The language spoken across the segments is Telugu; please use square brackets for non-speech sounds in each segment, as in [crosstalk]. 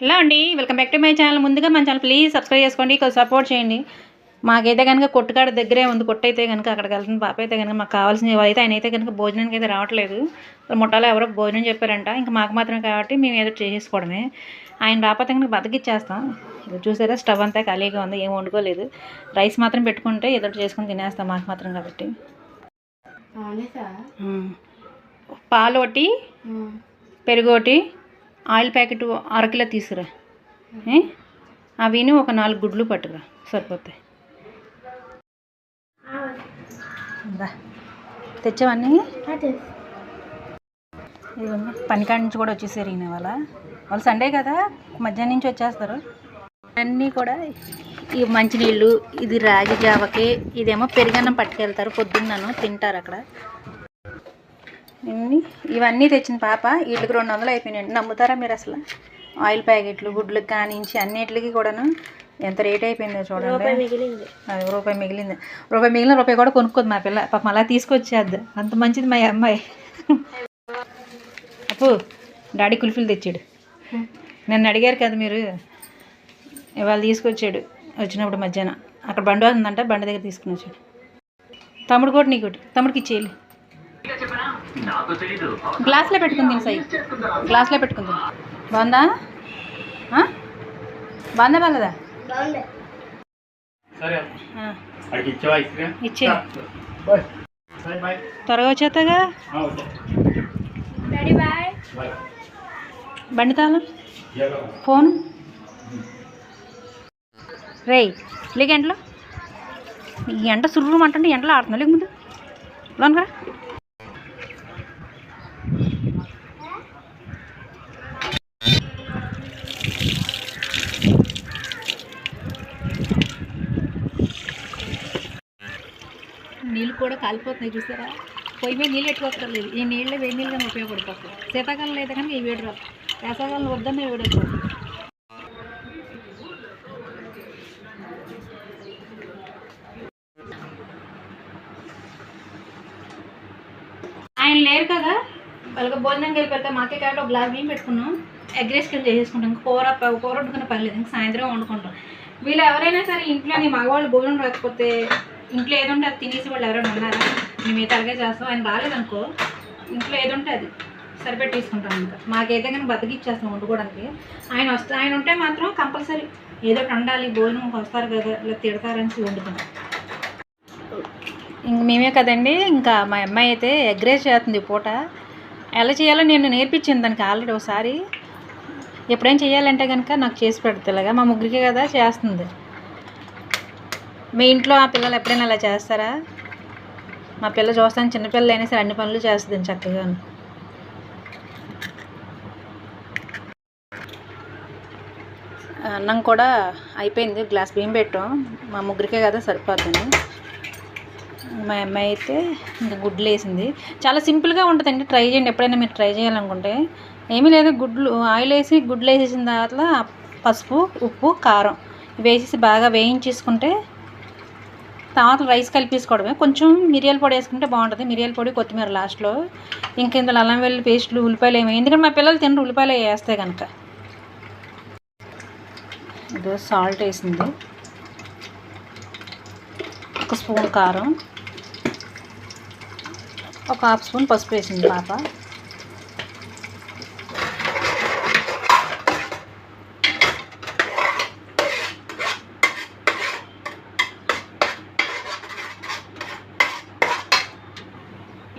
హలో అండి welcome back to my channel. ముందుగా మన ఛానల్ ప్లీజ్ సబ్స్క్రైబ్ చేసుకోండి కొంచెం సపోర్ట్ చేయండి. మాకైతే కనుక కొట్టుకాడ దగ్గరే ఉంది కొట్టు అయితే కనుక అక్కడికి వెళ్తుంది పాప అయితే కనుక మాకు కావాల్సిన అయితే ఆయన అయితే కనుక భోజనానికి అయితే రావట్లేదు. ముట్టాలో ఎవరో భోజనం చెప్పారంట. ఇంకా మాకు మాత్రం కాబట్టి మేము ఏదో చేసేసుకోవడమే. ఆయన రాకపోతే కనుక బతికిచ్చేస్తాం. ఇది చూసారా స్టవ్ అంతా ఖాళీగా ఉంది ఏం వండుకోలేదు. రైస్ మాత్రం పెట్టుకుంటే ఏదో చేసుకొని తినేస్తాం మాకు మాత్రం కాబట్టి. పాలు ఒకటి పెరుగు ఒకటి ఆయిల్ ప్యాకెట్ అరకిలో తీసుకురా. ఏ? అవిని ఒక నాలుగు గుడ్లు పట్టుకురా. సరిపోతాయి. తెచ్చావన్నీ? పనికాడ నుంచి కూడా వచ్చేసారు ఈయన వాళ్ళ వాళ్ళు సండే కదా మధ్యాహ్నం నుంచి వచ్చేస్తారు. అన్నీ కూడా ఈ మంచినీళ్ళు ఇది రాగి జావకి ఇదేమో పెరుగన్నం పట్టుకెళ్తారు పొద్దున్నను తింటారు అక్కడ. ఇన్ని. ఇవన్నీ తెచ్చిన పాప వీటికి రెండు వందలు అయిపోయినాయండి నమ్ముతారా మీరు అసలు? ఆయిల్ ప్యాకెట్లు గుడ్లకు కానించి అన్నిటికి కూడాను ఎంత రేట్ అయిపోయిందో చూడండి. అది రూపాయి మిగిలింది. రూపాయి మిగిలిన రూపాయి కూడా కొనుక్కోదు మా పిల్ల. పాపం అలా తీసుకొచ్చేద్దు అంత మంచిది మా అమ్మాయి. అప్పు డాడీ కుల్ఫీలు తెచ్చాడు. నన్ను అడిగారు కదా మీరు? ఇవాళ తీసుకొచ్చాడు. వచ్చినప్పుడు మధ్యాహ్నం. అక్కడ బండి ఉందంట బండి దగ్గర తీసుకుని వచ్చాడు. తమ్ముడు కూడా నీకోటి తమ్ముడికి ఇచ్చేయాలి. గ్లాస్లో పెట్టుకుంది సై గ్లాస్లో పెట్టుకుంది. బాగుందా? బాగుందా క్రీమ్? ఇచ్చే. త్వరగా వచ్చేస్తాగా? బండి తాళం? ఫోన్? రేయ్ లేక ఎంటలో ఈ ఎంట సుర్రు అంటుంటే ఎంటలో ఆడుతున్నా లేక ముందు. లోనకరా నీళ్ళు కూడా కాలిపోతున్నాయి చూసారా? పొయ్యి మీద నీళ్ళు పెట్టుకోక్కర్లేదు. ఈ నీళ్ళు వేడి నీళ్ళని ఉపయోగపడతాం శీతాకాలంలో అయితే కనుక ఈ వేడి రాదు. వేసవకాలంలో వద్దన్న వేడి వస్తుంది. ఆయన లేరు కదా? వాళ్ళకి భోజనం వెళ్ళిపోతే మాకే కాబట్టి ఒక గ్లాస్ బియ్యం పెట్టుకున్నాం. ఎగ్ రైస్ కింద చేసేసుకుంటాం. ఇంకా కూర కూర వండుకునే పర్లేదు ఇంకా సాయంత్రం వండుకుంటాం. వీళ్ళు ఎవరైనా సరే ఇంట్లోని మగవాళ్ళు భోజనం రాకపోతే ఇంట్లో ఏదో ఉంటే అది తినేసి వాళ్ళు ఎవరైనా ఉన్నారా? మేమైతే అలాగే చేస్తాం ఆయన రాలేదనుకో ఇంట్లో ఏది ఉంటే అది సరిపెట్టి తీసుకుంటాం ఇంకా. మాకైతే కానీ బతికిచ్చేస్తాం వండుకోవడానికి. ఆయన వస్తే ఆయన ఉంటే మాత్రం కంపల్సరీ ఏదో ఒకటి ఉండాలి భోజనం వస్తారు కదా ఇలా తిడతారని వండుతాం ఇంక మేమే కదండి ఇంకా మా అమ్మాయి అయితే ఎగ్రేజ్ చేస్తుంది పూట. ఎలా చేయాలో నేను నేర్పించింది దానికి ఆల్రెడీ ఒకసారి. ఎప్పుడైనా చేయాలంటే కనుక నాకు చేసి పెడతలేగా మా ముగ్గురికే కదా చేస్తుంది. మీ ఇంట్లో ఆ పిల్లలు ఎప్పుడైనా అలా చేస్తారా? మా పిల్ల చూస్తాను చిన్నపిల్లలు అయినా సరే అన్ని పనులు చేస్తుంది చక్కగా అన్నం కూడా అయిపోయింది గ్లాస్ బియ్యం పెట్టాం. మా ముగ్గురికే కదా సరిపోతుంది మా అమ్మాయి అయితే ఇంకా గుడ్లు వేసింది. చాలా సింపుల్గా ఉంటుందండి ట్రై చేయండి. ఎప్పుడైనా మీరు ట్రై చేయాలనుకుంటే. ఏమీ లేదు గుడ్లు ఆయిల్ వేసి గుడ్లు వేసేసిన తర్వాత పసుపు ఉప్పు కారం. వేసేసి బాగా వేయించేసుకుంటే తర్వాత రైస్ కలిపేసుకోవడమే. కొంచెం మిరియాల పొడి వేసుకుంటే బాగుంటుంది. మిరియాల పొడి కొత్తిమీర లాస్ట్లో. ఇంక ఇందులో అల్లం వెల్లుల్లి పేస్టులు ఉల్లిపాయలు ఏమి ఎందుకంటే మా పిల్లలు తినరు ఉల్లిపాయలు వేస్తే కనుక ఇదో సాల్ట్ వేసింది. ఒక స్పూన్ కారం. ఒక హాఫ్ స్పూన్ పసుపు వేసింది పాప.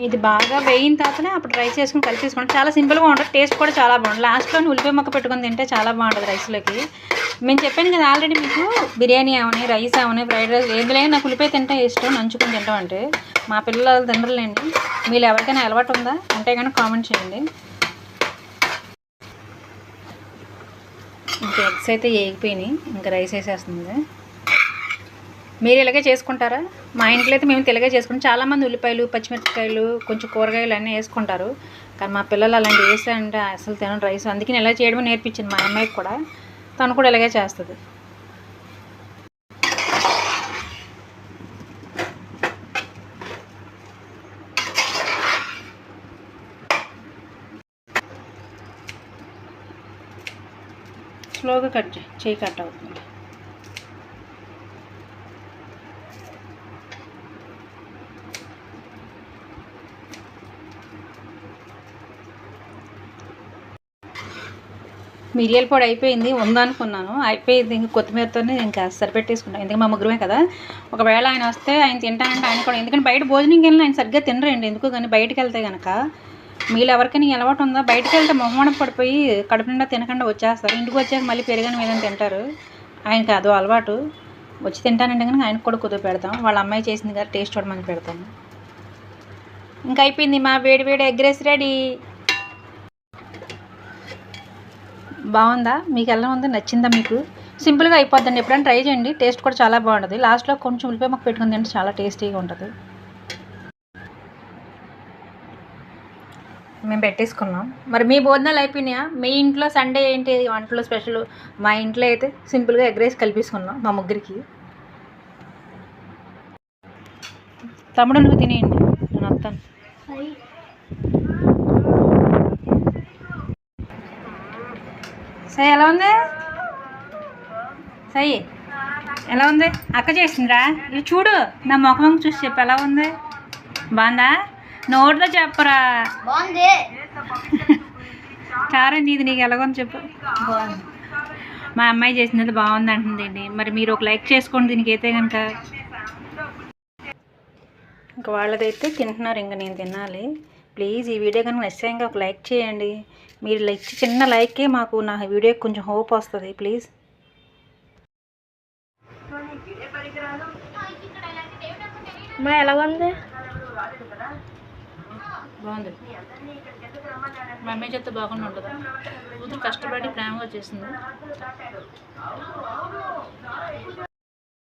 ఇది బాగా వేయిన తర్వాతనే అప్పుడు రైస్ వేసుకుని కలిపేసుకోండి. చాలా సింపుల్గా ఉంటుంది. టేస్ట్ కూడా చాలా బాగుంటుంది. లాస్ట్లో ఉల్లిపాయ మొక్క పెట్టుకుని తింటే చాలా బాగుంటుంది రైస్లోకి. మేము చెప్పాను కదా ఆల్రెడీ మీకు బిర్యానీ అవని రైస్ అవని ఫ్రైడ్ రైస్ ఏదిలే నాకు ఉల్లిపాయ తింటే ఇష్టం నంచుకుని తింటాం అంటే. మా పిల్లలు తినరులేండి. మీరు ఎవరికైనా అలవాటు ఉందా? ఉంటే కానీ కామెంట్ చేయండి. ఇంకా ఎగ్స్ అయితే వేగిపోయినాయి ఇంకా రైస్ వేసేస్తుంది. మీరు ఇలాగే చేసుకుంటారా? మా ఇంట్లో అయితే మేము తెలుగే చేసుకుంటాం. చాలామంది ఉల్లిపాయలు పచ్చిమిరపకాయలు కొంచెం కూరగాయలు అన్నీ వేసుకుంటారు. కానీ మా పిల్లలు అలాంటి వేసారంటే అసలు తినడం రైస్. అందుకే నేను ఎలా చేయడమో నేర్పించింది మా అమ్మాయికి కూడా. తను కూడా ఇలాగే చేస్తుంది. స్లోగా కట్ చేయి కట్ అవుతుంది. మిరియాల పొడి అయిపోయింది ఉందనుకున్నాను. అయిపోయింది ఇంక కొత్తిమీరతోనే ఇంకా సరిపెట్టేసుకుంటాను ఎందుకంటే మా ముగ్గురమే కదా. ఒకవేళ ఆయన వస్తే ఆయన తింటానంటే ఆయన కూడా. ఎందుకంటే బయట భోజనంకి వెళ్ళిన ఆయన సరిగ్గా తినరండి. ఎందుకు కానీ బయటకు వెళ్తే కనుక మీలో ఎవరికైనా అలవాటు ఉందా? బయటకు వెళ్తే మొహమాడం పడిపోయి కడుపు నిండా తినకుండా వచ్చేస్తారు. ఇంటికి వచ్చాక మళ్ళీ పెరిగిన మీద తింటారు. ఆయనకి అదో అలవాటు. వచ్చి తింటానంటే కనుక ఆయనకు కూడా కుదురు పెడతాం. వాళ్ళ అమ్మాయి చేసింది కదా టేస్ట్ చూడమని పెడతాము ఇంకా అయిపోయింది మా వేడి వేడి ఎగ్ రైస్ రెడీ. బాగుందా? మీకు ఎలా ఉంది నచ్చిందా మీకు? సింపుల్గా అయిపోద్దండి. ఎప్పుడైనా ట్రై చేయండి. టేస్ట్ కూడా చాలా బాగుంటుంది. లాస్ట్లో కొంచెం ఉల్లిపాయ మాకు పెట్టుకుని తింటే చాలా టేస్టీగా ఉంటుంది. మేము పెట్టేసుకున్నాం. మరి మీ భోజనాలు అయిపోయినాయా? మీ ఇంట్లో సండే ఏంటి? వంటలో స్పెషల్ మా ఇంట్లో అయితే సింపుల్గా ఎగ్ రైస్ కలిపేసుకున్నాం మా ముగ్గురికి. తమ్ముడు నువ్వు తినేయండి. నేను వస్తాను. సై ఎలా ఉంది? సై ఎలా ఉంది? అక్క చేసిందిరా? ఇది చూడు నా ముఖం చూసి చెప్పు ఎలా ఉంది? బాగుందా? నోట్లో చెప్పరా? బాగుంది. [laughs] చారండి ఇది నీకు ఎలాగో చెప్పు. బాగుంది. మా అమ్మాయి చేసినది బాగుంది అంటుందండి మరి మీరు ఒక లైక్ చేసుకోండి దీనికి అయితే కనుక ఇంకా వాళ్ళదైతే తింటున్నారు ఇంకా నేను తినాలి. ప్లీజ్ ఈ వీడియో కనుక ఇంకా ఒక లైక్ చేయండి. మీరు లైక్ చిన్న లైకే మాకు నా వీడియోకి కొంచెం హోప్ వస్తుంది ప్లీజ్. మా ఎలా ఉంది? బాగుంది. మా అమ్మాయి చెత్త బాగుండి ఉంటుందా? కూతురు కష్టపడి ప్రేమగా చేసింది.